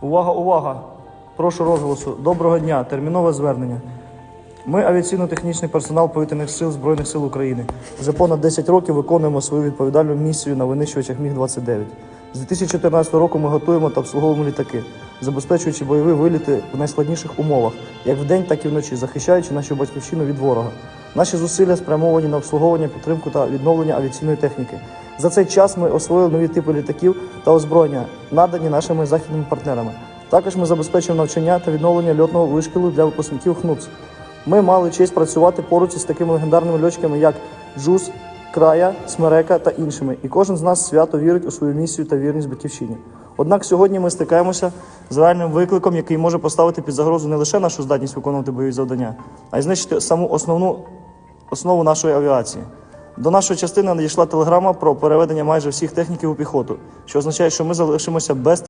Увага, увага! Прошу розголосу. Доброго дня. Термінове звернення. Ми авіаційно-технічний персонал повітряних сил Збройних сил України. Вже понад 10 років виконуємо свою відповідальну місію на винищувачах Міг-29. З 2014 року ми готуємо та обслуговуємо літаки, забезпечуючи бойові виліти в найскладніших умовах, як вдень, так і вночі, захищаючи нашу батьківщину від ворога. Наші зусилля спрямовані на обслуговування, підтримку та відновлення авіаційної техніки. За цей час ми освоїли нові типи літаків та озброєння, надані нашими західними партнерами. Також ми забезпечуємо навчання та відновлення льотного вишкілу для випускників ХНУЦ. Ми мали честь працювати поруч із такими легендарними льотчиками, як Джус, Края, Смерека та іншими. І кожен з нас свято вірить у свою місію та вірність батьківщині. Однак сьогодні ми стикаємося з реальним викликом, який може поставити під загрозу не лише нашу здатність виконувати бойові завдання, а й знищити саму основну основу нашої авіації. До нашої частини надійшла телеграма про переведення майже всіх техніків у піхоту, що означає, що ми залишимося без